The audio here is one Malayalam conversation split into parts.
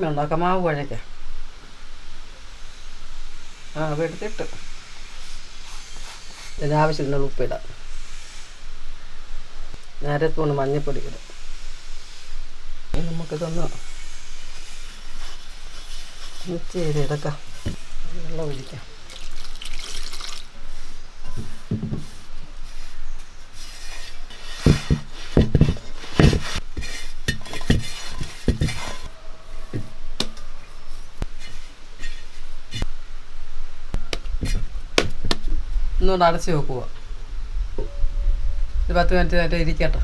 ദോശമ ഉണ്ടാക്കാം. മാവ് കുഴയ്ക്കാം ആ വെടുത്തിട്ട് ഇതിനാവശ്യത്തിനുള്ള ഉപ്പിടാം നേരത്തോണ്ട് മഞ്ഞപ്പൊടി ഇടാം. നമുക്കിതൊന്ന് മിക്സ് ചെയ്ത് എടുക്കാം. വെള്ളം ഒഴിക്കാം. ഒന്നുകൊണ്ട് അടച്ചു വെക്കുക ഒരു പത്ത് മിനിറ്റ് നേരത്തെ ഇരിക്കട്ടെ.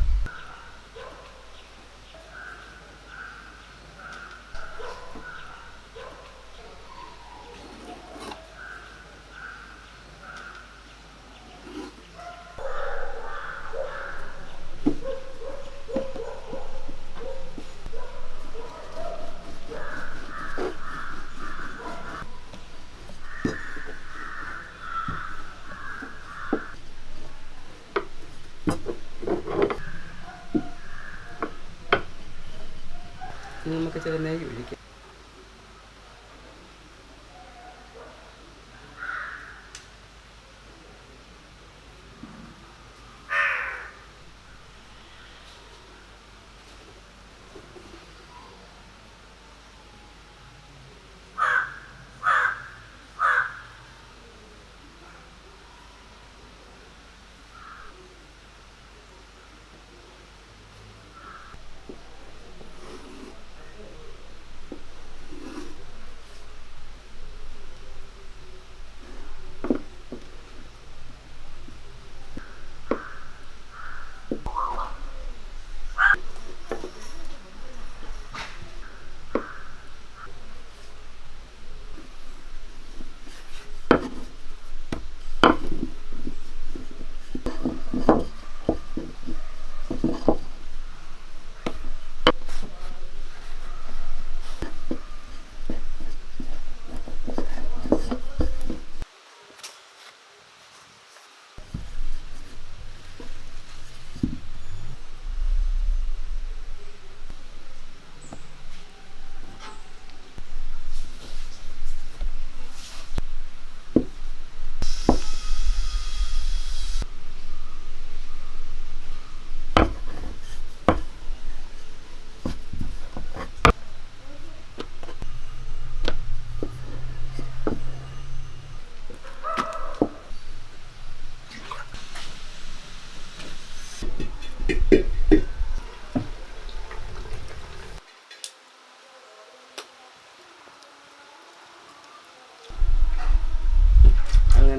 നമുക്ക് ചെറുതായി നെയ്യ്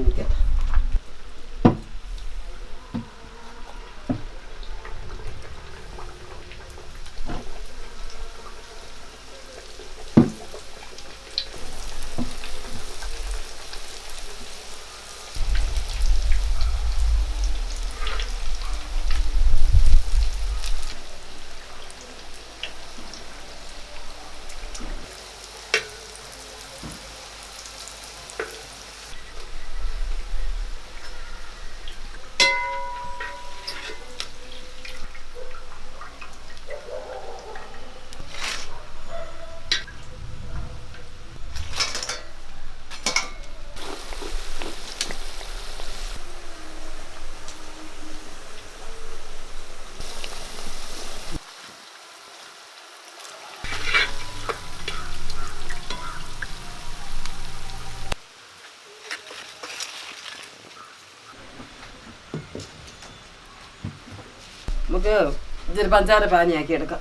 ഒഴിക്കാം അങ്ങനെ ഇരിക്കട്ടെ നമുക്ക് ഇതൊരു പഞ്ചാര പാനിയാക്കി എടുക്കാം.